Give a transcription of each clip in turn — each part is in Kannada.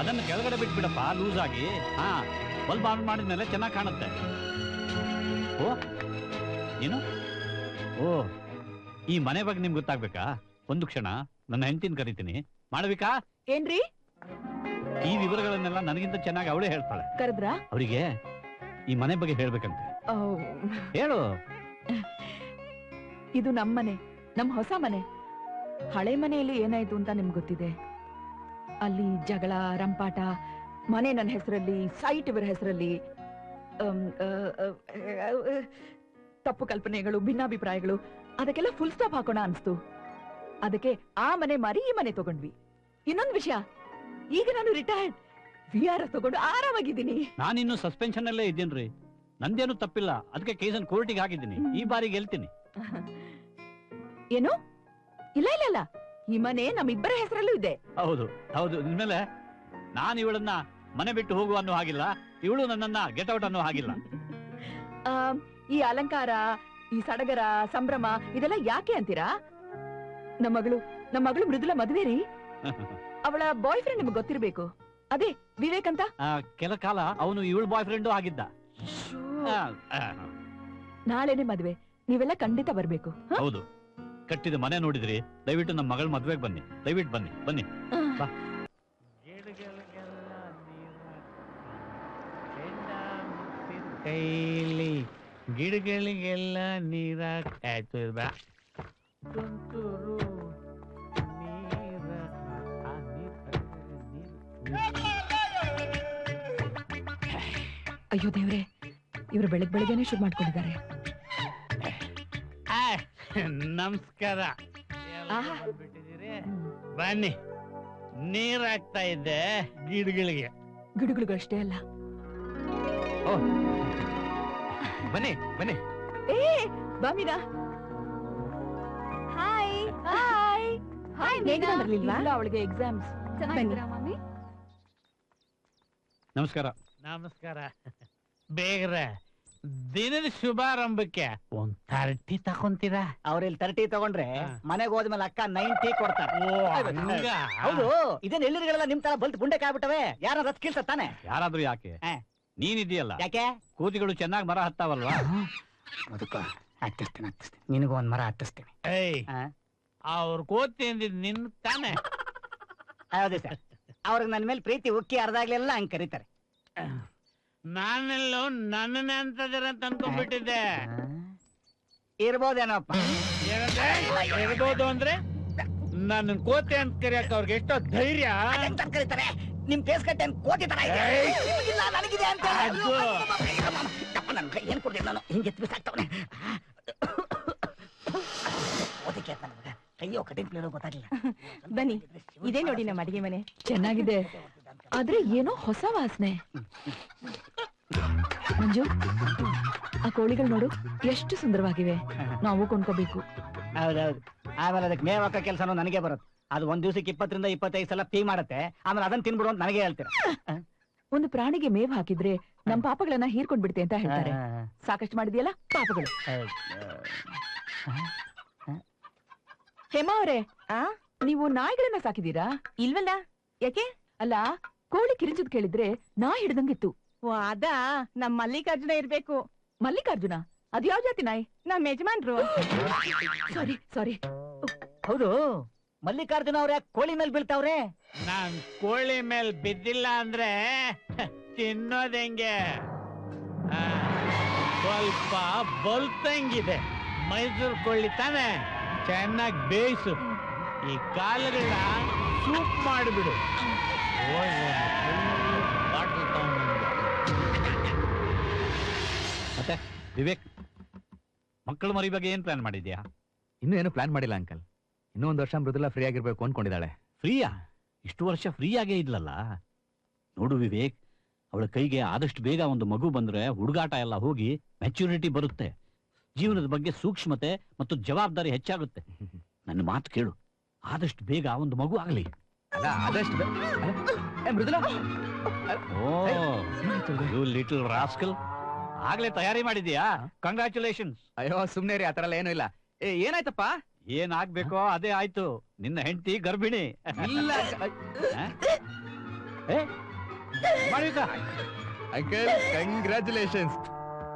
ಅದನ್ನು ಕೆಳಗಡೆ ಬಿಟ್ಬಿಡಪ್ಪ ಲೂಸ್ ಆಗಿ. ಹಾ ಬಲ್ಬ್ ಆನ್ ಮಾಡಿದ್ಮೇಲೆ ಚೆನ್ನಾಗಿ ಕಾಣುತ್ತೆ. ಓ ಏನು? ಓ ಈ ಮನೆ ಬಗ್ಗೆ ನಿಮ್ಗೆ ಗೊತ್ತಾಗ್ಬೇಕಾ? ಒಂದು ಕ್ಷಣ ನನ್ನ ಹೆಂಡತಿನ ಕರಿತೀನಿ. ಮಾಡಬೇಕಾ? ಏನ್ರಿ? ಈ ವಿವರಗಳನ್ನೆಲ್ಲ ನನಗಿಂತ ಚೆನ್ನಾಗಿ ಅವಳೇ ಹೇಳ್ತಾಳೆ. ಕರೆದ್ರ? ಅವರಿಗೆ ಈ ಮನೆ ಬಗ್ಗೆ ಹೇಳ್ಬೇಕಂತೆ. ಹೇಳು. ಇದು ನಮ್ಮನೆ ನಮ್ ಹೊಸ ಮನೆ. ಹಳೆ ಮನೆಯಲ್ಲಿ ಏನಾಯ್ತು ಅಂತ ನಿಮ್ಗೆ ಗೊತ್ತಿದೆ? ಅಲ್ಲಿ ಜಗಳ ರಂಪಾಟ ಮನೆ ನನ್ನ ಹೆಸರಲ್ಲಿ ಸೈಟ್ ಇವರ ಹೆಸರಲ್ಲಿ ತಪ್ಪು ಕಲ್ಪನೆಗಳು ಭಿನ್ನಾಭಿಪ್ರಾಯಗಳು ಅದಕ್ಕೆಲ್ಲ ಫುಲ್ ಸ್ಟಾಪ್ ಹಾಕೋಣ ಅನ್ಸ್ತು. ಅದಕ್ಕೆ ಆ ಮನೆ ಮಾರಿ ಈ ಮನೆ ತಗೊಂಡ್ವಿ. ಇನ್ನೊಂದು ವಿಷಯ ಈಗ ನಾನು ರಿಟೈರ್ಡ್ ವಿ ಆರ್ ತಗೊಂಡು ಆರಾಮಾಗಿದ್ದೀನಿ. ನಾನಿನ್ನು ಸಸ್ಪೆನ್ಷನ್ ಅಲ್ಲೇ ಇದ್ದೀನಿ ನಂದೇನು ತಪ್ಪಿಲ್ಲ. ಅದಕ್ಕೆ ಕೇಸನ್ ಕೋರ್ಟಿಗೆ ಹಾಕಿದ್ದೀನಿ. ಈ ಬಾರಿ ಗೆಲ್ತೀನಿ ಏನು? ಇಲ್ಲ ಇಲ್ಲ ಇಲ್ಲ. ಈ ಮನೆ ನಮ್ಮಿಬ್ಬರ ಹೆಸರಲ್ಲೂ ಇದೆ. ಹೌದು ಹೌದು. ಇನ್ಮೇಲೆ ನಾನು ಇವಳನ್ನ ಮನೆ ಬಿಟ್ಟು ಹೋಗುವ ಅನ್ನೋ ಹಾಗಿಲ್ಲ. ಇವಳು ನನ್ನನ್ನ ಗೆಟ್ ಔಟ್ ಅನ್ನೋ ಹಾಗಿಲ್ಲ. ಆ, ಈ ಅಲಂಕಾರ ಈ ಸಡಗರ ಸಂಭ್ರಮ ಇದೆಲ್ಲ ಯಾಕೆ ಅಂತೀರಾ? ನಮ್ಮ ಮಗಳು ನಮ್ಮ ಮಗಳು ಮೃದುಲ ಮದುವೆ ರೀ. ಅವಳ ಬಾಯ್ ಫ್ರೆಂಡ್ ನಿಮ್ಗೆ ಗೊತ್ತಿರ್ಬೇಕು. ಅದೇ ವಿವೇಕ್ ಅಂತ? ಆ, ಕೆಲ ಕಾಲ ಅವನು ಇವಳ ಬಾಯ್ ಫ್ರೆಂಡು ಆಗಿದ್ದ. ಆ, ಆ, ನಾಳೆನೆ ಮದುವೆ. ನೀವೆಲ್ಲ ಖಂಡಿತ ಬರ್ಬೇಕು. ಹ? ಹೌದು. ಕಟ್ಟಿದ ಮನೆ ನೋಡಿದ್ರಿ ದಯವಿಟ್ಟು ನಮ್ಮ ಮಗಳ ಮದ್ವೆಗೆ ಬನ್ನಿ ದಯವಿಟ್ಟು ಬನ್ನಿ ಬನ್ನಿ. ಬಾ. ಕೈಲಿ ಗಿಡಗಳಿಗೆಲ್ಲ ನೀರ ಆಯ್ತು ಬಾ. ತುಂತುರು ನೀರ ಆ, ನೀರ್, ನೀರ್, ಅಯ್ಯೋ ದೇವ್ರೆ ಇವರು ಬೆಳಗ್ ಬೆಳಗ್ಗೆನೆ ಶುರು ಮಾಡ್ಕೊಂಡಿದ್ದಾರೆ. ನಮಸ್ಕಾರ. ಆಹಾ. ಬನ್ನಿ. ನೀರ್ ಆಗ್ತಾ ಇದ್ದೆ ಗಿಡಗಳಿಗೆ. ಗಿಡಗಳಿಗೂ ಅಷ್ಟೇ ಅಲ್ಲ. ಬನ್ನಿ ಬನ್ನಿ. ಏ ಬಾಮಿನಾ ಹಾಯ್ ಹಾಯ್ ಹಾಯ್ ಬೇಗ ಮೀನಾ. ಬರ್ಲಿಲ್ವಾ ಇಲ್ಲ ಅವಳಿಗೆ ಎಕ್ಸಾಮ್ಸ್ ಚೆನ್ನಾಗಿದ್ದೀರಾ ಮಮ್ಮಿ? ನಮಸ್ಕಾರ. ನಮಸ್ಕಾರ. ಬೇಗ್ರ ದಿನದ ಶುಭಾರಂಭಕ್ಕೆ ಒಂದ್ ತರ್ಟಿ ತಕೊಂತೀರಾ ಇಲ್ಲಿ ತರ್ಟಿ ತಗೊಂಡ್ರೆ. ಮನೆಗೆ ಹೋದ್ಮೇಲೆ ಅಕ್ಕ ನೈಂಟಿ ಕೊಡ್ತಾರೆ? ಹೌದು. ಇದೇನ್ ಎಲ್ಲಿರಿಗಳೆಲ್ಲ ನಿಮ್ ತರ ಬಲ್ತ್ ಗುಂಡೆ ಕಾಯ್ಬಿಟ್ಟವೆ ಯಾರ ರತ್ ಕೀಳ್ತ ತಾನೆ? ಯಾರಾದ್ರೂ ಯಾಕೆ. ನೀನಿದೆಯಲ್ಲ ಯಾಕೆ? ಕೂತಿಗಳು ಚೆನ್ನಾಗಿ ಮರ ಹತ್ತಾವಲ್ವಾ? ಅದಕ್ಕ ಹತ್ತಿಸ್ತೇನೆ ಹತ್ತಿಸ್ತೇನೆ ನಿನಗೂ ಒಂದ್ ಮರ ಹತ್ತಿಸ್ತೇನೆ. ಏಯ್ ಅವ್ರ ಕೋತಿ ಅಂದಿದ್ ನಿನ್ ತಾನೆ. ಹೌದು ಸರ್. ಅವ್ರಿಗೆ ನನ್ನ ಮೇಲೆ ಪ್ರೀತಿ ಉಕ್ಕಿ ಅರ್ಧಾಗ್ಲೆಲ್ಲ ಹಂಗ್ ಕರೀತಾರೆ. ನಾನೆಲ್ಲೋ ನನ್ನನ್ನೇ ಅಂತದಿರ ಅಂತ ಅನ್ಕೊಂಡ್ಬಿಟ್ಟಿದ್ದೆ. ಇರ್ಬೋದೇನಪ್ಪ? ಏನಂದ್ರೆ? ಇರ್ಬೋದು ಅಂದ್ರೆ ನನ್ನ ಕೋತಿ ಅಂತ ಕರಿಯಕ್ ಅವ್ರಿಗೆ ಎಷ್ಟೋ ಧೈರ್ಯ. ಅದೆಂತ ಕರೀತಾರೆ? ನಿಮ್ ಫೇಸ್ ಕಟ್ಟೆ ಕೋತಿ ತರ ಇದೆ. ಏಯ್! ನಿಮಗಿಲ್ಲ, ನನಗಿದೆ ಅಂತ ಅದು. ಕೈ ಏನ್ ಕೊಡ್ತೀನಿ ನಾನು ಹಿಂಗೆ ಎತ್ತಿ ಬಿಸಾಕ್ತವನೆ ಓದಕ್ಕೆ ನನ್ಗೆ. ಕೈಯೋ ಕಟಿಂಗ್ ಪ್ಲೇಯರ್ ಗೊತ್ತಾಗ್ಲಿಲ್ಲ. ಬನ್ನಿ ಇದೇ ನೋಡಿ ನಮ್ಮ ಅಡಿಗೆ ಮನೆ. ಚೆನ್ನಾಗಿದೆ. ಆದ್ರೆ ಏನೋ ಹೊಸ ವಾಸನೆ. ಮಂಜು ಆ ಕೋಳಿಗಳು ನೋಡು ಎಷ್ಟು ಸುಂದರವಾಗಿವೆ. ನಾವು ಕೊಂಡ್ಕೋಬೇಕು. ಹೌದೌದು. ಆಮೇಲೆ ಅದಕ್ಕೆ ಮೇವ್ ಹಾಕೋ ಕೆಲಸ ನನಗೆ ಬರುತ್ತೆ. ಅದು ಒಂದ್ ದಿವಸಕ್ಕೆ ಇಪ್ಪತ್ತರಿಂದ ಇಪ್ಪತ್ತೈದು ಸಲ ಪೀ ಮಾಡುತ್ತೆ. ಆಮೇಲೆ ಅದನ್ನ ತಿನ್ಬಿಡು ಅಂತ ನನಗೆ ಹೇಳ್ತೀರ. ಒಂದು ಪ್ರಾಣಿಗೆ ಮೇವ್ ಹಾಕಿದ್ರೆ ನಮ್ ಪಾಪಗಳನ್ನ ಹೀರ್ಕೊಂಡ್ ಬಿಡ್ತೆ ಅಂತ ಹೇಳ್ತಾರೆ. ಸಾಕಷ್ಟು ಮಾಡಿದ್ಯಲ್ಲ ಪಾಪಗಳು. ಹೇಮಾ ಅವರೇ ಆ? ನೀವು ನಾಯಿಗಳನ್ನ ಸಾಕಿದೀರಾ ಇಲ್ವಲ್ಲ? ಯಾಕೆ? ಅಲ್ಲ ಕೋಳಿ ಕಿರಿಚದ್ ಕೇಳಿದ್ರೆ ನಾ ಹಿಡ್ದಂಗಿತ್ತು. ಓ ಅದ? ನಮ್ ಮಲ್ಲಿಕಾರ್ಜುನ ಇರ್ಬೇಕು. ಮಲ್ಲಿಕಾರ್ಜುನ? ಅದ್ ಯಾವ ಜಾತಿ ನಾಯಿ? ನಮ್ ಯಜಮಾನ್ರು. ಸಾರಿ ಸಾರಿ. ಹೌದು. ಮಲ್ಲಿಕಾರ್ಜುನ ಅವ್ರ ಕೋಳಿ ಮೇಲೆ ಬೀಳ್ತಾವ್ರೆ? ನಾನ್ ಕೋಳಿ ಮೇಲ್ ಬಿದ್ದಿಲ್ಲ ಅಂದ್ರೆ ತಿನ್ನೋದ್ ಹೆಂಗೆ? ಆ, ಸ್ವಲ್ಪ ಬಲ್ತಂಗಿದೆ. ಮೈಸೂರು ಕೊಳ್ಳಿ ತಾನೆ. ಚೆನ್ನಾಗಿ ಬೇಯಿಸು. ಈ ಕಾಲುಗಳ ಸೂಪ್ ಮಾಡಿಬಿಡು. ಬಾಟಲ್ ವಿವೇಕ್ ಮಕ್ಕಳು ಮರಿ ಬಗ್ಗೆ ಏನ್ ಪ್ಲಾನ್ ಮಾಡಿದ್ಯಾ ಇನ್ನೂ ಏನು ಪ್ಲಾನ್ ಮಾಡಿಲ್ಲ ಅಂಕಲ್ ಇನ್ನೂ ಒಂದು ವರ್ಷ ಮೃದುಲಾ ಫ್ರೀ ಆಗಿರ್ಬೇಕು ಅನ್ಕೊಂಡಿದ್ದಾಳೆ. ಫ್ರೀಯಾ ಇಷ್ಟು ವರ್ಷ ಫ್ರೀ ಆಗೇ ಇದ್ಲಲ್ಲ? ನೋಡು ವಿವೇಕ್ ಅವಳ ಕೈಗೆ ಆದಷ್ಟು ಬೇಗ ಒಂದು ಮಗು ಬಂದ್ರೆ ಹುಡುಗಾಟ ಎಲ್ಲ ಹೋಗಿ ಮೆಚುರಿಟಿ ಬರುತ್ತೆ. ಜೀವನದ ಬಗ್ಗೆ ಸೂಕ್ಷ್ಮತೆ ಮತ್ತು ಜವಾಬ್ದಾರಿ ಹೆಚ್ಚಾಗುತ್ತೆ. ನನ್ನ ಮಾತು ಕೇಳು. ಆದಷ್ಟು ಬೇಗ ಒಂದು ಮಗು ಆಗಲಿ. ಅಲ್ಲ ಆದಷ್ಟು ಬೆ- ಅಲ್ಲ, ಏ, ಮೃದುಲಾ? ಓ ಲಿಟಲ್ ರಾಸ್ಕಲ್ ಆಗ್ಲೇ ತಯಾರಿ ಮಾಡಿದ್ಯಾ ಕಂಗ್ರಾಚುಲೇಷನ್ಸ್ ಅಯ್ಯೋ ಸುಮ್ನೆ ರೀ ಆತರ ಎಲ್ಲ ಏನೂ ಇಲ್ಲ. ಏ ಏನಾಯ್ತಪ್ಪ? ಏನ್ ಆಗ್ಬೇಕೋ ಅದೇ ಆಯ್ತು. ನಿನ್ನ ಹೆಂಡತಿ ಗರ್ಭಿಣಿ. ಇಲ್ಲ. ಅಂಕಲ್ ಕಂಗ್ರ್ಯಾಚುಲೇಷನ್ಸ್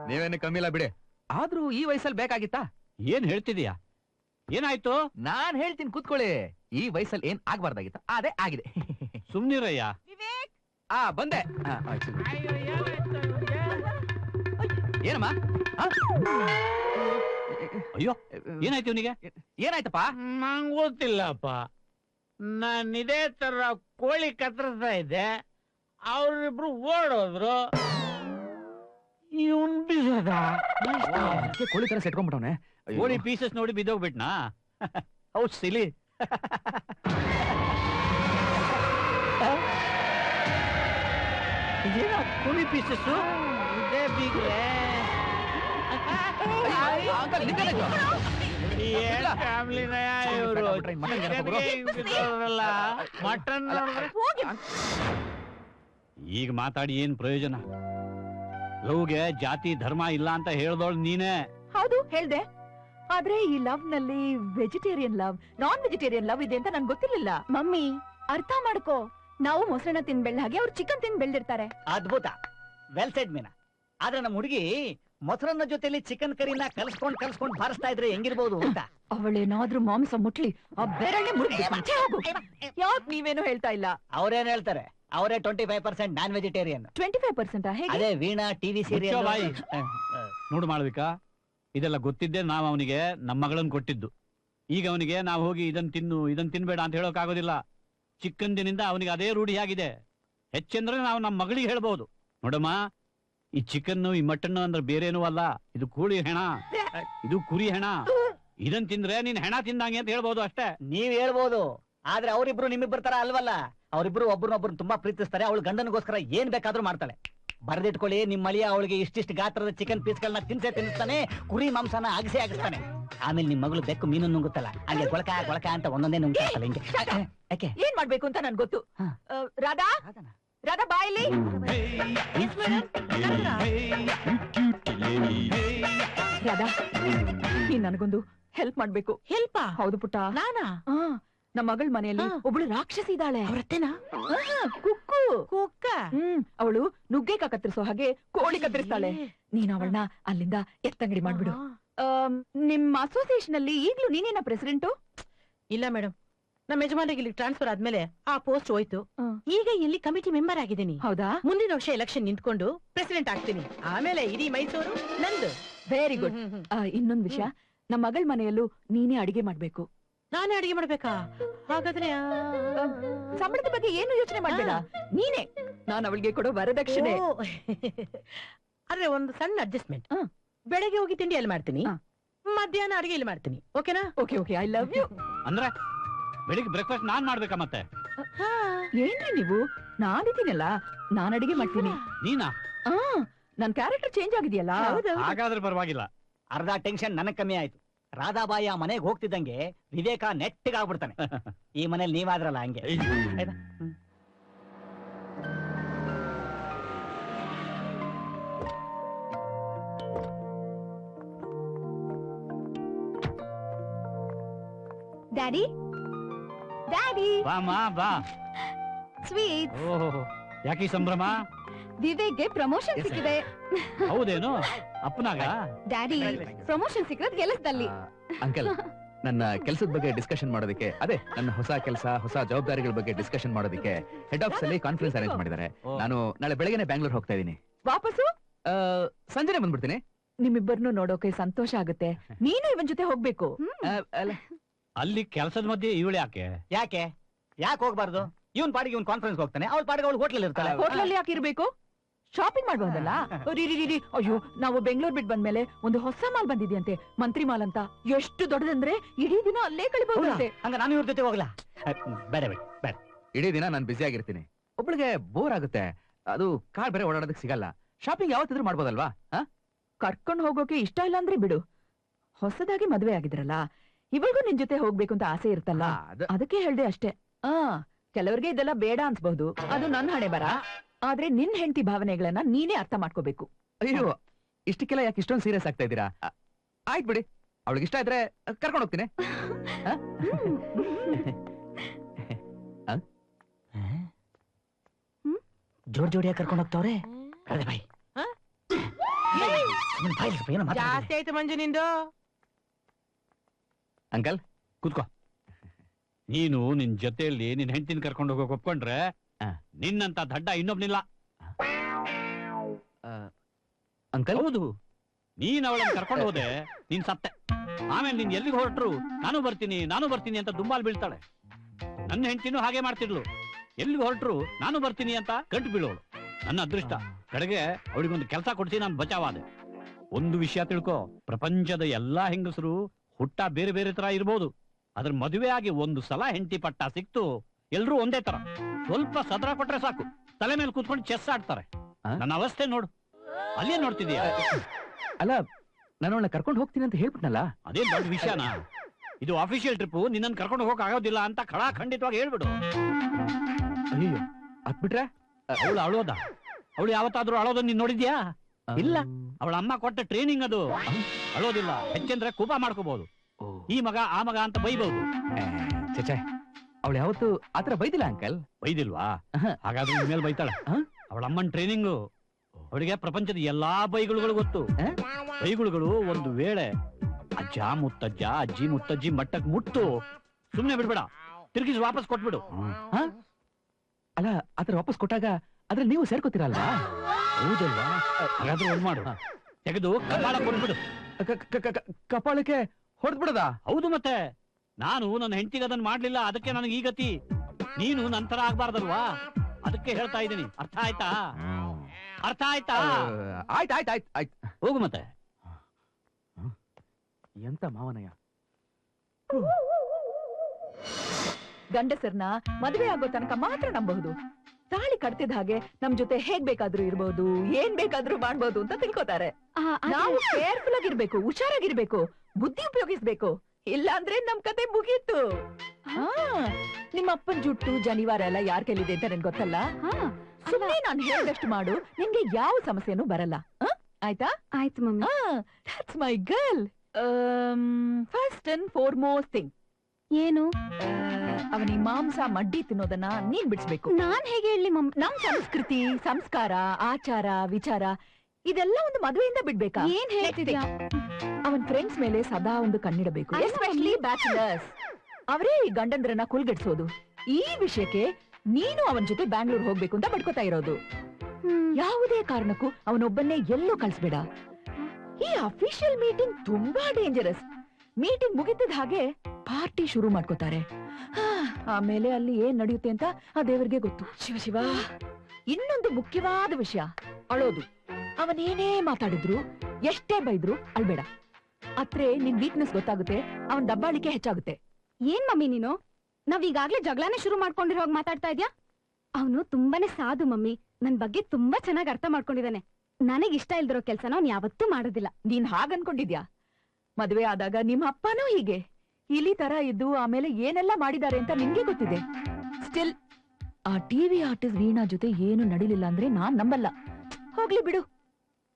ನೀವೇನು ಕಮ್ಮಿ ಇಲ್ಲ ಬಿಡಿ. ಆದ್ರೂ ಈ ವಯಸ್ಸಲ್ಲಿ ಬೇಕಾಗಿತ್ತಾ? ಏನ್ ಹೇಳ್ತಿದೀಯಾ? ಏನಾಯ್ತು? ನಾನ್ ಹೇಳ್ತೀನಿ ಕೂತ್ಕೊಳ್ಳಿ. ಈ ವಯಸ್ಸಲ್ಲಿ ಏನ್ ಆಗ್ಬಾರ್ದಾಗಿತ್ತ? ಅದೇ ಆಗಿದೆ. ಸುಮ್ನಿರಯ್ಯ. ಆ ಬಂದೆ. ಏನಮ್ಮ? ಅಯ್ಯೋ ಏನಾಯ್ತು ಇವನಿಗೆ? ಏನಾಯ್ತಪ್ಪ? ನಂಗ್ ಗೊತ್ತಿಲ್ಲಪ್ಪ. ನಾನ್ ಇದೇ ತರ ಕೋಳಿ ಕತ್ತರಿಸ್ತಾ ಇದ್ದೆ. ಅವ್ರಿಬ್ರು ಓಡೋದ್ರು. ಇವನ್ ಬಿಸದ ಕೋಳಿ ತರ ಸೆಟ್ಕೊಂಡ್ಬಿಟ್ಟವನೆ ಕೋಳಿ ಪೀಸಸ್ ನೋಡಿ ಬಿದ್ದೋಗ್ಬಿಟ್ನಾ? ಹೌದ್ ಸಿಲಿ ಏನ ಕೋಳಿ ಪೀಸಸ್ ಇದೇ ಬಿಗ್ರೆ ಮಟನ್ ಈಗ ಮಾತಾಡಿ ಏನ್ ಪ್ರಯೋಜನ? ಲವ್ಗೆ ಜಾತಿ ಧರ್ಮ ಇಲ್ಲ ಅಂತ ಹೇಳ್ದೋಳ್ ನೀನೇ. ಹೌದು ಹೇಳ್ದೆ. ಆದ್ರೆ ಈ ಲವ್ನಲ್ಲಿ vegetarian love non vegetarian love ಇದೆ ಅಂತ ನನ್ಗೆ ಗೊತ್ತಿರ್ಲಿಲ್ಲ. ಮಮ್ಮಿ. ಅರ್ಥ ಮಾಡ್ಕೋ. ನಾವು ಮೊಸರನ್ನ ತಿನ್ಬೆಳ್ ಬೆಳ್ದ ಹಾಗೆ ಅವ್ರು ಚಿಕನ್ ತಿನ್ ಬೆಳ್ದಿರ್ತಾರೆ ಅದ್ಭುತ. Well said Meena. ಆದ್ರೆ ನಮ್ಮ ಹುಡುಗಿ ಮೊಸರನ್ನ ಜೊತೆಲಿ ಚಿಕನ್ ಕರಿನ ಕಲ್ಸ್ಕೊಂಡ್ ಕಲ್ಸ್ಕೊಂಡ್ ಬಾರಿಸ್ತಾ ಇದ್ರೆ ಹೆಂಗಿರ್ಬೋದು ಅಂತ? ಅವಳೇನಾದ್ರೂ ಮಾಂಸ ಮುಟ್ಲಿ ಆ ಬೆರಳೆ ಮುರಿದು ಯಾಕ್ ನೀವೇನು ಹೇಳ್ತಾ ಇಲ್ಲ? ಅವ್ರೇನ್ ಹೇಳ್ತಾರೆ? ಅವರೇ twenty five percent non vegetarian twenty five percent ಅದೇ ವೀಣಾ ಟಿವಿ. ಸೀರಿಯಲ್ ನೋಡು ಮಾಡ್ಬೇಕ ಇದೆಲ್ಲ ಗೊತ್ತಿದ್ದೆ ನಾವ್ ಅವನಿಗೆ ನಮ್ಮ ಮಗಳನ್ನ ಕೊಟ್ಟಿದ್ದು. ಈಗ ಅವನಿಗೆ ನಾವು ಹೋಗಿ ಇದನ್ ತಿನ್ನು ಇದನ್ ತಿನ್ಬೇಡ ಅಂತ ಹೇಳೋಕ್ಕಾಗೋದಿಲ್ಲ ಚಿಕ್ಕಂದಿನಿಂದ ಅವನಿಗೆ ಅದೇ ರೂಢಿ ಆಗಿದೆ ಹೆಚ್ಚೆಂದ್ರೆ ನಾವು ನಮ್ಮ ಮಗಳಿಗೆ ಹೇಳ್ಬಹುದು ನೋಡಮ್ಮ ಈ ಚಿಕನ್ ಈ ಮಟನ್ ಅಂದ್ರೆ ಬೇರೇನೂ ಅಲ್ಲ. ಇದು ಕೂಳಿ ಹೆಣ. ಇದು ಕುರಿ ಹೆಣ. ಇದನ್ ತಿಂದ್ರೆ ನೀನ್ ಹೆಣ ತಿಂದಂಗೆ ಅಂತ ಹೇಳ್ಬೋದು ಅಷ್ಟೇ. ನೀವ್ ಹೇಳ್ಬೋದು. ಆದ್ರೆ ಅವರಿಬ್ರು ನಿಮ್ಮಿಬ್ಬರ ತರ ಅಲ್ವಲ್ಲ? ಅವರಿಬ್ರು ಒಬ್ರನ್ನೊಬ್ರು ತುಂಬಾ ಪ್ರೀತಿಸ್ತಾರೆ. ಅವಳು ಗಂಡನಗೋಸ್ಕರ ಏನ್ ಬೇಕಾದ್ರೂ ಮಾಡ್ತಾಳೆ. ಬರ್ದಿಟ್ಕೊಳ್ಳಿ ನಿಮ್ಮ ಮಳಿಯ ಅವಳಿಗೆ ಇಷ್ಟಿಷ್ಟು ಗಾತ್ರದ ಚಿಕನ್ ಪೀಸ್ಗಳನ್ನ ತಿನ್ಸೆ ತಿನ್ನಿಸ್ತಾನೆ ಕುರಿ ಮಾಂಸನ ಅಗಸೆ ಆಗಿಸ್ತಾನೆ ಆಮೇಲೆ ನಿಮ್ ಮಗಳು ಬೆಕ್ಕು ಮೀನು ನುಂಗುತ್ತಲ್ಲ ಹಂಗೆ ಗೊಳಕ ಗೊಳಕ ಅಂತ ಒಂದೊಂದೇ ನುಂಗ್ತಾಳೆ ಹಿಂಗೆ. ಯಾಕೆ ಏನ್ ಮಾಡ್ಬೇಕು ಅಂತ ನನ್ಗೆ ಗೊತ್ತು. ರಾಧಾ? ರಾಧಾ ಬಾಯಲ್ಲಿ ರಾಧಾ ನೀನ್ ನನಗೊಂದು ಹೆಲ್ಪ್ ಮಾಡ್ಬೇಕು. ಹೆಲ್ಪ ಹೌದು ಪುಟ್ಟ. ನಾನಾ? ನಮ್ಮ ಮಗಳ ಮನೆಯಲ್ಲಿ. ಒಬ್ಳು ರಾಕ್ಷಸಿ ಇದ್ದಾಳೆ. ಅವ್ರತ್ತೆನಾ ಕುಕ್ಕು. ಕುಕ್ಕ? ಹ್ಮ್ ಅವಳು ನುಗ್ಗೆಕಾಯಿ ಕತ್ತರಿಸೋ ಹಾಗೆ ಕೋಳಿ ಕತ್ತರಿಸ್ತಾಳೆ. ನೀನ್ ಅವಳನ್ನ ಅಲ್ಲಿಂದ ಎತ್ತಂಗಡಿ ಮಾಡ್ಬಿಡು. ನಿಮ್ಮ ಅಸೋಸಿಯೇಷನ್ ಅಲ್ಲಿ ಈಗ್ಲೂ ನೀನೇನ ಪ್ರೆಸಿಡೆಂಟು ಇಲ್ಲ ಮೇಡಮ್ ನಮ್ಮ ಯಜಮಾನಿಗೆ ಇಲ್ಲಿ ಟ್ರಾನ್ಸ್ಫರ್ ಆದ್ಮೇಲೆ ಆ ಪೋಸ್ಟ್ ಹೋಯ್ತು. ಈಗ ಇಲ್ಲಿ ಕಮಿಟಿ ಮೆಂಬರ್ ಆಗಿದ್ದೀನಿ. ಹೌದಾ? ಮುಂದಿನ ವರ್ಷ ಎಲೆಕ್ಷನ್ ನಿಂತ್ಕೊಂಡು ಪ್ರೆಸಿಡೆಂಟ್ ಆಗ್ತೀನಿ. ಆಮೇಲೆ ಇಡೀ ಮೈಸೂರು ನಂದು. Very good. ಇನ್ನೊಂದ್ ವಿಷಯ. ನಮ್ಮ ಮಗಳ ಮನೆಯಲ್ಲೂ ನೀನೇ ಅಡಿಗೆ ಮಾಡ್ಬೇಕು. ನಾನೇ ಅಡಿಗೆ ಮಾಡ್ಬೇಕಾ? ಹಾಗಾದ್ರೆ ಸಂಬಳದ ಬಗ್ಗೆ ಏನು ಯೋಚನೆ ಮಾಡ್ಬೇಡ. ನೀನೇ. ನಾನು ಅವಳಿಗೆ ಕೊಡೋ ವರದಕ್ಷಿಣೆ. ಆದ್ರೆ ಒಂದು ಸಣ್ಣ ಅಡ್ಜಸ್ಟ್ಮೆಂಟ್. ಬೆಳಗ್ಗೆ ಹೋಗಿ ತಿಂಡಿ ಅಲ್ಲಿ ಮಾಡ್ತೀನಿ. ಮಧ್ಯಾಹ್ನ ಅಡಿಗೆ ಇಲ್ಲಿ ಮಾಡ್ತೀನಿ. ಓಕೆನಾ? Okay okay. I love you ಅಂದ್ರೆ ಬೆಳಿಗ್ಗೆ ಬ್ರೇಕ್ಫಾಸ್ಟ್ ನಾನ್ ಮಾಡ್ಬೇಕಾ ಮತ್ತೆ? ಏನ್ರಿ ನೀವು? ನಾನಿದ್ದೀನಲ್ಲ. ನಾನ್ ಅಡಿಗೆ ಮಾಡ್ತೀನಿ. ನೀನಾ? ಆ ನನ್ ಕ್ಯಾರೆಕ್ಟರ್ ಚೇಂಜ್ ಆಗಿದೆಯಲ್ಲ? ಹಾಗಾದ್ರೆ ಪರವಾಗಿಲ್ಲ. ಅರ್ಧ ಟೆನ್ಷನ್ ನನಗ್ ಕಮ್ಮಿ ಆಯ್ತು. ರಾಧಾಬಾಯಿ ಆ ಮನೆಗೆ ಹೋಗ್ತಿದ್ದಂಗೆ ವಿವೇಕ ನೆಟ್ಟಿಗಾಗ್ಬಿಡ್ತಾನೆ ಈ ಮನೇಲಿ ನೀವಾದ್ರಲ್ಲ ಹಂಗೆ. ಆಯ್ತಾ? ಡ್ಯಾಡಿ ಡ್ಯಾಡಿ ಬಾಮಾ ಬಾ. ಸ್ವೀಟ್ ಓಹೋ ಯಾಕೆ ಸಂಭ್ರಮ? ವಿವೇಕ್ಗೆ ಪ್ರಮೋಷನ್. ಸಿಕ್ಕಿದೆ. ಹೌದೇನು? ಅಪ್ಪನಾಗ? ಡ್ಯಾಡಿ ಪ್ರಮೋಷನ್ ಸಿಕ್ಕಿರೋದು ಕೆಲಸದಲ್ಲಿ. ಅಂಕಲ್ ನನ್ನ ಕೆಲಸದ ಬಗ್ಗೆ ಡಿಸ್ಕಷನ್ ಮಾಡೋದಕ್ಕೆ ಅದೇ ನನ್ನ ಹೊಸ ಕೆಲಸ ಹೊಸ ಜವಾಬ್ದಾರಿಗಳ ಬಗ್ಗೆ ಡಿಸ್ಕಷನ್ ಮಾಡೋದಕ್ಕೆ ಹೆಡ್ ಆಫೀಸ್ ಅಲ್ಲಿ ಕಾನ್ಫರೆನ್ಸ್ ಅರೇಂಜ್ ಮಾಡಿದ್ದಾರೆ. ನಾನು ನಾಳೆ ಬೆಳಗ್ಗೆ ಬ್ಯಾಂಗ್ಳೂರ್ ಹೋಗ್ತಾ ಇದ್ದೀನಿ. ವಾಪಸ್ಸು? ಆ, ಸಂಜೆನೆ ಬಂದ್ಬಿಡ್ತೀನಿ. ನಿಮ್ಮಿಬ್ಬರನ್ನು ನೋಡೋಕೆ ಸಂತೋಷ ಆಗುತ್ತೆ. ನೀನು ಇವನ್ ಜೊತೆ ಹೋಗ್ಬೇಕು. ಅಲ್ಲ, ಅಲ್ಲಿ ಕೆಲಸದ ಮಧ್ಯೆ ಇವಳು ಯಾಕೆ? ಯಾಕೆ? ಯಾಕೆ ಹೋಗ್ಬಾರ್ದು? ಇವನ್ ಪಾಡಿಗೆ ಇವನ್ ಕಾನ್ಫರೆನ್ಸ್ ಹೋಗ್ತಾನೆ ಅವ್ಳ ಪಾಡಿಗೆ ಅವಳು ಹೋಟ್ಲಲ್ಲಿ ಇರ್ತಾಳೆ. ಹೋಟ್ಲಲ್ಲಿ ಯಾಕೆ ಇರ್ಬೇಕು? ಶಾಪಿಂಗ್ ಮಾಡ್ಬಹುದಲ್ಲ ರೀ, ರೀ, ರೀ, ರೀ. ಅಯ್ಯೋ ನಾವು ಬೆಂಗಳೂರು ಬಿಟ್ಟು ಬಂದ್ಮೇಲೆ ಒಂದು ಹೊಸ ಮಾಲ್ ಬಂದಿದ್ಯಂತೆ ಮಂತ್ರಿ ಮಾಲ್ ಅಂತ. ಎಷ್ಟು ದೊಡ್ಡದಂದ್ರೆ ಇಡೀ ದಿನ ಅಲ್ಲೇ ಕಳಿಬಹುದಂತೆ ಹಂಗ ನಾನು ಇವ್ರ ಜೊತೆ ಹೋಗ್ಲಾ? ಬೇಡ ಬೇಡ ಬೇಡ. ಇಡೀ ದಿನ ನಾನು ಬ್ಯುಸಿ ಆಗಿರ್ತೀನಿ. ಒಬ್ಳಿಗೆ ಬೋರ್ ಆಗುತ್ತೆ. ಅದು ಕಾರ್ ಬೇರೆ ಓಡಾಡೋದಕ್ಕೆ ಸಿಗಲ್ಲ. ಶಾಪಿಂಗ್ ಯಾವತ್ತಿದ್ರು ಮಾಡ್ಬೋದಲ್ವಾ? ಕರ್ಕೊಂಡ್ ಹೋಗೋಕೆ ಇಷ್ಟ ಇಲ್ಲ ಅಂದ್ರೆ ಬಿಡು. ಹೊಸದಾಗಿ ಮದುವೆ ಆಗಿದ್ರಲ್ಲ ಇವಾಗೂ ನಿನ್ ಜೊತೆ ಹೋಗ್ಬೇಕು ಅಂತ ಆಸೆ ಇರ್ತಲ್ಲ ಅದು- ಅದಕ್ಕೆ ಹೇಳ್ದೆ ಅಷ್ಟೇ. ಆ ಕೆಲವರಿಗೆ ಇದೆಲ್ಲ ಬೇಡ ಅನ್ಸ್ಬಹುದು ಅದು ನನ್ ಹಣೆ ಬರ. ಆದ್ರೆ ನಿನ್ ಹೆಂಡತಿ ಭಾವನೆಗಳನ್ನ ನೀನೇ ಅರ್ಥ ಮಾಡ್ಕೋಬೇಕು. ಅಯ್ಯೋ ಇಷ್ಟಕ್ಕೆಲ್ಲ ಯಾಕೆ ಇಷ್ಟೊಂದು ಸೀರಿಯಸ್ ಆಗ್ತಾ ಇದ್ದೀರಾ? ಆಯ್ತ್ ಆಯ್ತು ಬಿಡಿ. ಅವಳಿಗೆ ಇಷ್ಟ ಇದ್ರೆ ಕರ್ಕೊಂಡು ಹೋಗ್ತೀನಿ. ಆ? ಜೋಡ್ ಜೋಡಿಯಾಗಿ ಕರ್ಕೊಂಡು ಹೋಗ್ತಾವ್ರೆ? ಅದೇ ಬಾಯಿ. ಏನೋ. ಜಾಸ್ತಿ ಆಯ್ತು ಮಂಜು ನಿಂದು. ಅಂಕಲ್ ಕೂತ್ಕೋ. ನೀನು ನಿನ್ ಜೊತೆಯಲ್ಲಿ ನಿನ್ ಹೆಂಡತಿನ ಕರ್ಕೊಂಡು ಹೋಗೋಕೆ ಒಪ್ಕೊಂಡ್ರೆ ನಿನ್ನಂತ ದಡ್ಡ ಇನ್ನೊಬ್ನಿಲ್ಲ. ಅಂಕಲ್? ಹೌದು. ನೀನ್ ಅವಳನ್ನ ಕರ್ಕೊಂಡು ಹೋದೆ ನೀನ್ ಸತ್ತೆ. ಆಮೇಲೆ ನಿನ್ ಎಲ್ಲಿಗೆ ಹೊರಟ್ರು? ನಾನು ಬರ್ತೀನಿ ನಾನು ಬರ್ತೀನಿ ಅಂತ ದುಂಬಾಲ್ ಬೀಳ್ತಾಳೆ. ನನ್ನ ಹೆಂಡತಿನೂ ಹಾಗೆ ಮಾಡ್ತಿದ್ಲು. ಎಲ್ಲಿಗೆ ಹೊರಟ್ರು? ನಾನು ಬರ್ತೀನಿ ಅಂತ ಗಂಟು ಬೀಳೋಳು. ನನ್ನ ಅದೃಷ್ಟ. ಕಡೆಗೆ ಅವಳಿಗೊಂದು ಕೆಲಸ ಕೊಡಿಸಿ ನಾನು ಬಚಾವಾದೆ ಒಂದು ವಿಷಯ ತಿಳ್ಕೊ. ಪ್ರಪಂಚದ ಎಲ್ಲಾ ಹೆಂಗಸರು ಹುಟ್ಟ ಬೇರೆ ಬೇರೆ ತರ ಇರ್ಬೋದು. ಅದ್ರ ಮದುವೆ ಆಗಿ ಒಂದು ಸಲ ಹೆಂಡತಿ ಪಟ್ಟ ಸಿಕ್ತು ಎಲ್ರೂ ಒಂದೇ ತರ. ಸ್ವಲ್ಪ ಸದರ ಕೊಟ್ರೆ ಸಾಕು. ತಲೆ ಮೇಲೆ ಕೂತ್ಕೊಂಡು ಚೆಸ್ ಆಡ್ತಾರೆ. ನನ್ನ ಅವಸ್ಥೆ ನೋಡು. ಅಲ್ಲೇ ನೋಡ್ತಿದ್ಯಾ ಅಲ್ಲ ನಾನು ಅವಳನ್ನ ಕರ್ಕೊಂಡು ಹೋಗ್ತೀನಿ ಅಂತ ಹೇಳ್ಬಿಟ್ನಲ್ಲ? ಅದೇ ದೊಡ್ಡ ವಿಷಯನಾ? ಇದು ಆಫೀಷಿಯಲ್ ಟ್ರಿಪ್ ನಿನ್ನನ್ನು ಕರ್ಕೊಂಡು ಹೋಗಕ್ ಆಗೋದಿಲ್ಲ ಅಂತ ಖಡಾ ಖಂಡಿತವಾಗಿ ಹೇಳ್ಬಿಡು. ಅಯ್ಯೋ ಅದ್ಬಿಟ್ರೆ? ಅವಳು ಅಳೋದ. ಅವಳು ಯಾವತ್ತಾದ್ರೂ ಅಳೋದ ನೀನ್ ನೋಡಿದ್ಯಾ? ಇಲ್ಲ. ಅವಳ ಅಮ್ಮ ಕೊಟ್ಟ ಟ್ರೈನಿಂಗ್ ಅದು. ಅಳೋದಿಲ್ಲ. ಹೆಚ್ಚಂದ್ರೆ ಕೋಪ ಮಾಡ್ಕೋಬಹುದು. ಈ ಮಗ ಆ ಮಗ ಅಂತ ಬೈಬಹುದು ಛೆ. ಅವಳು ಯಾವತ್ತು ಆತರ ಬೈದಿಲ್ಲ ಅಂಕಲ್ ಬೈದಿಲ್ವಾ? ಹಾಗಾದ್ರೆ ಮೇಲೆ ಬೈತಾಳೆ? ಅವಳ ಅಮ್ಮನ್ ಟ್ರೈನಿಂಗು ಅವಳಿಗೆ ಪ್ರಪಂಚದ ಎಲ್ಲಾ ಬೈಗುಳುಗಳು ಗೊತ್ತು? ಬೈಗುಳುಗಳು ಒಂದು ವೇಳೆ ಅಜ್ಜ ಮುತ್ತಜ್ಜ ಅಜ್ಜಿ ಮುತ್ತಜ್ಜಿ ಮಟ್ಟಕ್ ಮುಟ್ಟು ಸುಮ್ನೆ ಬಿಡ್ಬೇಡ. ತಿರುಗಿಸಿ ವಾಪಸ್ ಕೊಟ್ಬಿಡು? ಅಲ್ಲ ಆತರ ವಾಪಸ್ ಕೊಟ್ಟಾಗ ಅದ್ರಲ್ಲಿ ನೀವು ಸೇರ್ಕೋತೀರಲ್ವಾ? ಹೌದಲ್ವಾ? ಹಾಗಾದ್ರೆ ಒಂದ್ ಮಾಡು. ತೆಗೆದು ಕಪಾಳ ಕೊಡ್ಬಿಡು ಕಪಾಳಕ್ಕೆ ಹೊಡೆದ್ಬಿಡದ? ಹೌದು ಮತ್ತೆ. ನಾನು ನನ್ನ ಹೆಂಡತಿಗೆ ಅದನ್ನ ಮಾಡ್ಲಿಲ್ಲ ಅದಕ್ಕೆ ನನಗೆ ಈ ಗತಿ. ನೀನು ನಂತರ ಆಗ್ಬಾರ್ದಲ್ವಾ? ಅದಕ್ಕೆ ಹೇಳ್ತಾ ಇದ್ದೀನಿ. ಅರ್ಥ ಆಯ್ತಾ? ಅರ್ಥ ಆಯ್ತಾ? ಆಯ್ತು ಆಯ್ತು ಆಯ್ತು ಆಯ್ತು. ಹೋಗು ಮತ್ತೆ. ಎಂತ ಮಾವನಯ್ಯ? ಗಂಡಸರ್ನ ಮದುವೆ ಆಗೋ ತನಕ ಮಾತ್ರ ನಂಬಹುದು ತಾಳಿ ಕಟ್ತಿದ ಹಾಗೆ ನಮ್ ಜೊತೆ ಹೇಗ್ ಬೇಕಾದ್ರೂ ಇರ್ಬೋದು ಏನ್ ಬೇಕಾದ್ರೂ ಮಾಡ್ಬೋದು ಅಂತ ತಿಳ್ಕೊತಾರೆ. ನಾವು ಕೇರ್ಫುಲ್ ಆಗಿರ್ಬೇಕು ಹುಷಾರಾಗಿರ್ಬೇಕು ಬುದ್ಧಿ ಉಪಯೋಗಿಸ್ಬೇಕು ಇಲ್ಲ ಅಂದ್ರೆ ನಮ್ ಕತೆ ಮುಗೀತು. ನಿಮ್ಮ ಅಪ್ಪನ್ ಜುಟ್ಟು ಜನಿವಾರ ಎಲ್ಲ ಯಾರ್ ಕೈಲಿದೆ ಅಂತ ನನ್ ಗೊತ್ತಲ್ಲ? ಸುಮ್ಮನೆ ನಾನು ಹೇಳಿದಷ್ಟು ಮಾಡು ನಿನ್ಗೆ ಯಾವ ಸಮಸ್ಯೆನೂ ಬರಲ್ಲ? ಆಯ್ತಾ? ಆಯ್ತು mummy. That's my girl first and foremost thing ಏನು? ಅವನಿ ಮಾಂಸ ಮಡ್ಡಿ ತಿನ್ನೋದನ್ನ ನೀನ್ ಬಿಡಿಸ್ಬೇಕು. ನಾನ್ ಹೇಗೆ ಹೇಳಿ ನಮ್ ಸಂಸ್ಕೃತಿ ಸಂಸ್ಕಾರ ಆಚಾರ ವಿಚಾರ ಇದೆಲ್ಲ ಒಂದು ಮದುವೆಯಿಂದ ಬಿಡ್ಬೇಕಾ? ಏನ್ ಹೇಳ್ತಿದ್ಯಾ? ಅವನ್ ಫ್ರೆಂಡ್ಸ್ ಮೇಲೆ ಸದಾ ಒಂದು ಕಣ್ಣಿಡಬೇಕು. ಅಲ್ಲ, ಎಸ್ಪೆಷಲಿ ಬ್ಯಾಚುಲರ್ಸ್ ಅವರೇ ಈ ಗಂಡಂದ್ರನ್ನ ಕುಲ್ಗಡ್ಸೋದು. ಈ ವಿಷಯಕ್ಕೆ ನೀನು ಅವನ ಜೊತೆ ಬ್ಯಾಂಗ್ಳೂರ್ ಹೋಗ್ಬೇಕು ಅಂತ ಬಡ್ಕೋತಾ ಇರೋದು. ಹ್ಮ್. ಯಾವುದೇ ಕಾರಣಕ್ಕೂ ಅವನೊಬ್ಬನ್ನೇ ಎಲ್ಲೂ ಕಳ್ಸಬೇಡ. ಈ ಅಫಿಷಿಯಲ್ ಮೀಟಿಂಗ್ ತುಂಬಾ ಡೇಂಜರಸ್ ಮೀಟಿಂಗ್ ಮುಗಿತಿದ ಹಾಗೆ ಪಾರ್ಟಿ ಶುರು ಮಾಡ್ಕೋತಾರೆ. ಆಮೇಲೆ ಅಲ್ಲಿ ಏನ್ ನಡೆಯುತ್ತೆ ಅಂತ ಆ ದೇವರಿಗೆ ಗೊತ್ತು. ಶಿವ ಶಿವ ಇನ್ನೊಂದು ಮುಖ್ಯವಾದ ವಿಷಯ. ಅಳೋದು. ಅವನೇನೇ ಮಾತಾಡಿದ್ರು ಎಷ್ಟೇ ಬೈದ್ರು ಅಳ್ಬೇಡ. ಅತ್ರೆ ನಿನ್ ವೀಕ್ನೆಸ್ ಗೊತ್ತಾಗುತ್ತೆ ಅವನ್ ದಬ್ಬಾಳಿಕೆ ಹೆಚ್ಚಾಗುತ್ತೆ. ಏನ್ ಮಮ್ಮಿ ನೀನು? ನಾವ್ ಈಗಾಗ್ಲೇ ಜಗಳನೇ ಶುರು ಮಾಡ್ಕೊಂಡಿರೋ ಹಾಗ್ ಮಾತಾಡ್ತಾ ಇದ್ಯಾ? ಅವನು ತುಂಬಾನೇ ಸಾಧು ಮಮ್ಮಿ. ನನ್ ಬಗ್ಗೆ ತುಂಬಾ ಚೆನ್ನಾಗಿ ಅರ್ಥ ಮಾಡ್ಕೊಂಡಿದ್ದಾನೆ. ನನಗಿಷ್ಟ ಇಷ್ಟ ಇಲ್ದಿರೋ ಕೆಲ್ಸನ ಅವ್ನು ಯಾವತ್ತೂ ಮಾಡೋದಿಲ್ಲ. ನೀನ್ ಹಾಗ್ ಅನ್ಕೊಂಡಿದ್ಯಾ ಮದುವೆ ಆದಾಗ ನಿಮ್ಮ ಅಪ್ಪನೂ ಹೀಗೆ. ಇಲಿ ತರ ಇದ್ದು ಆಮೇಲೆ ಏನೆಲ್ಲ ಮಾಡಿದ್ದಾರೆ ಅಂತ ನಿಮ್ಗೆ ಗೊತ್ತಿದೆ. ಸ್ಟಿಲ್ ಆ ಟಿವಿ ಆರ್ಟಿಸ್ಟ್ ವೀಣಾ ಜೊತೆ ಏನು ನಡೀಲಿಲ್ಲ ಅಂದ್ರೆ ನಾನ್ ನಂಬಲ್ಲ. ಹೋಗ್ಲಿ ಬಿಡು.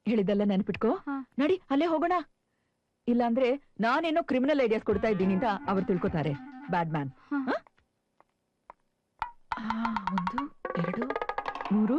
ಹೇಳಿದಲ್ಲ ನೆನ್ಪಿಟ್ಕೋ. ನಡಿ ಅಲ್ಲೇ ಹೋಗೋಣ. ಇಲ್ಲಾಂದ್ರೆ ನಾನೇನೋ ಕ್ರಿಮಿನಲ್ ಐಡಿಯಾಸ್ ಕೊಡ್ತಾ ಇದ್ದೀನಿ ಅಂತ ಅವ್ರು ತಿಳ್ಕೊತಾರೆ. ಬ್ಯಾಡ್ ಮ್ಯಾನ್ ಒಂದು ಎರಡು ಮೂರು.